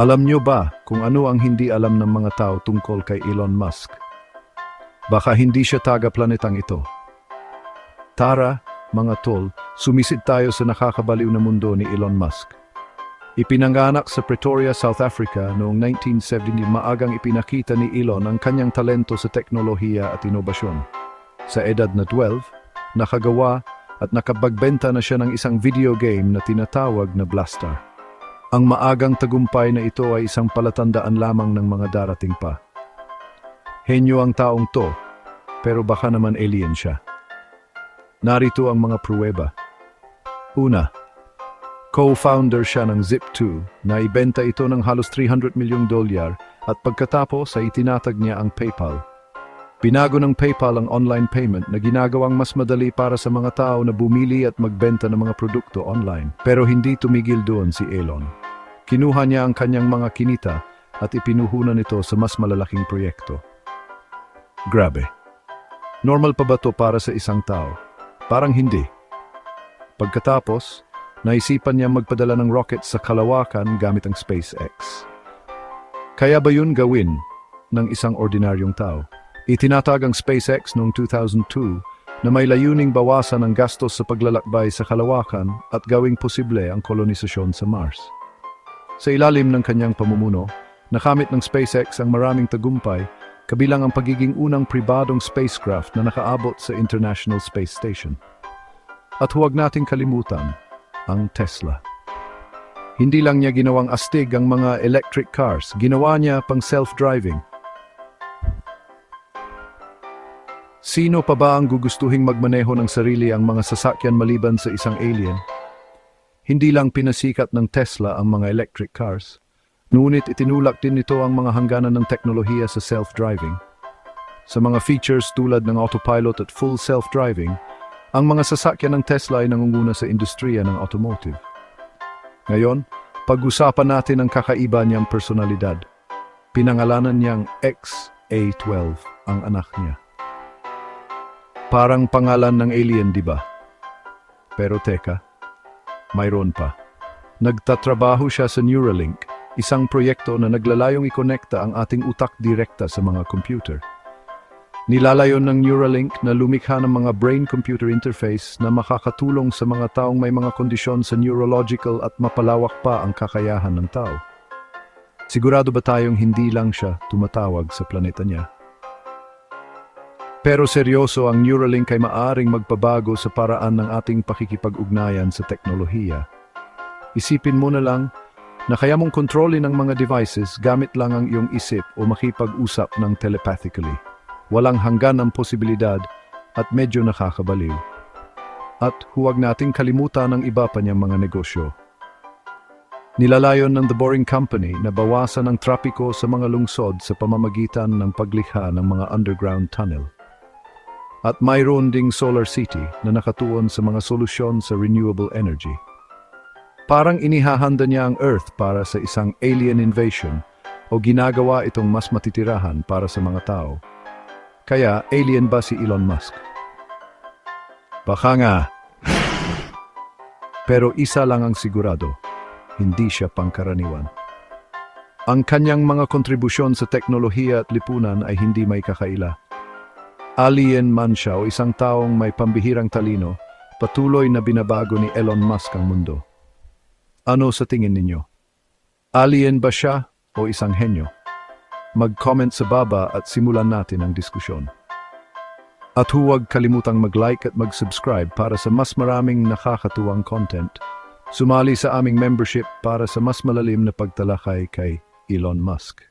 Alam nyo ba kung ano ang hindi alam ng mga tao tungkol kay Elon Musk? Baka hindi siya taga-planetang ito. Tara, mga tol, sumisid tayo sa nakakabaliw na mundo ni Elon Musk. Ipinanganak sa Pretoria, South Africa noong 1970 maagang ipinakita ni Elon ang kanyang talento sa teknolohiya at inobasyon. Sa edad na 12, nakagawa at nakapagbenta na siya ng isang video game na tinatawag na Blaster. Ang maagang tagumpay na ito ay isang palatandaan lamang ng mga darating pa. Henyo ang taong to, pero baka naman alien siya. Narito ang mga pruweba. Una, co-founder siya ng Zip2 na ibenta ito ng halos 300 milyong dolyar at pagkatapos ay itinatag niya ang PayPal. Binago ng PayPal ang online payment na ginagawang mas madali para sa mga tao na bumili at magbenta ng mga produkto online. Pero hindi tumigil doon si Elon. Kinuha niya ang kanyang mga kinita at ipinuhunan ito sa mas malalaking proyekto. Grabe. Normal pa ba to para sa isang tao? Parang hindi. Pagkatapos, naisipan niya magpadala ng rocket sa kalawakan gamit ang SpaceX. Kaya ba yun gawin ng isang ordinaryong tao? Itinatag ang SpaceX noong 2002 na may layuning bawasan ang gastos sa paglalakbay sa kalawakan at gawing posible ang kolonisasyon sa Mars. Sa ilalim ng kanyang pamumuno, nakamit ng SpaceX ang maraming tagumpay kabilang ang pagiging unang pribadong spacecraft na nakaabot sa International Space Station. At huwag nating kalimutan ang Tesla. Hindi lang niya ginawang astig ang mga electric cars, ginawa niya pang self-driving. Sino pa ba ang gugustuhing magmaneho ng sarili ang mga sasakyan maliban sa isang alien? Hindi lang pinasikat ng Tesla ang mga electric cars, ngunit itinulak din nito ang mga hangganan ng teknolohiya sa self-driving. Sa mga features tulad ng autopilot at full self-driving, ang mga sasakyan ng Tesla ay nangunguna sa industriya ng automotive. Ngayon, pag-usapan natin ang kakaiba niyang personalidad. Pinangalanan niyang X-A12 ang anak niya. Parang pangalan ng alien, di ba? Pero teka, mayroon pa. Nagtatrabaho siya sa Neuralink, isang proyekto na naglalayong ikonekta ang ating utak direkta sa mga computer. Nilalayon ng Neuralink na lumikha ng mga brain-computer interface na makakatulong sa mga taong may mga kondisyon sa neurological at mapalawak pa ang kakayahan ng tao. Sigurado ba tayong hindi lang siya tumatawag sa planeta niya? Pero seryoso ang Neuralink ay maaring magpabago sa paraan ng ating pakikipag-ugnayan sa teknolohiya. Isipin mo na lang na kaya mong kontrolin ang mga devices gamit lang ang iyong isip o makipag-usap ng telepathically. Walang hanggan ang posibilidad at medyo nakakabaliw. At huwag nating kalimutan ang iba pa niyang mga negosyo. Nilalayon ng The Boring Company na bawasan ang trapiko sa mga lungsod sa pamamagitan ng paglikha ng mga underground tunnel. At mayroon ding Solar City na nakatuon sa mga solusyon sa renewable energy. Parang inihahanda niya ang Earth para sa isang alien invasion o ginagawa itong mas matitirahan para sa mga tao. Kaya alien ba si Elon Musk? Baka nga. Pero isa lang ang sigurado, hindi siya pangkaraniwan. Ang kanyang mga kontribusyon sa teknolohiya at lipunan ay hindi may kakaila. Alien man siya o isang taong may pambihirang talino, patuloy na binabago ni Elon Musk ang mundo. Ano sa tingin ninyo? Alien ba siya o isang henyo? Mag-comment sa baba at simulan natin ang diskusyon. At huwag kalimutang mag-like at mag-subscribe para sa mas maraming nakakatuwang content. Sumali sa aming membership para sa mas malalim na pagtalakay kay Elon Musk.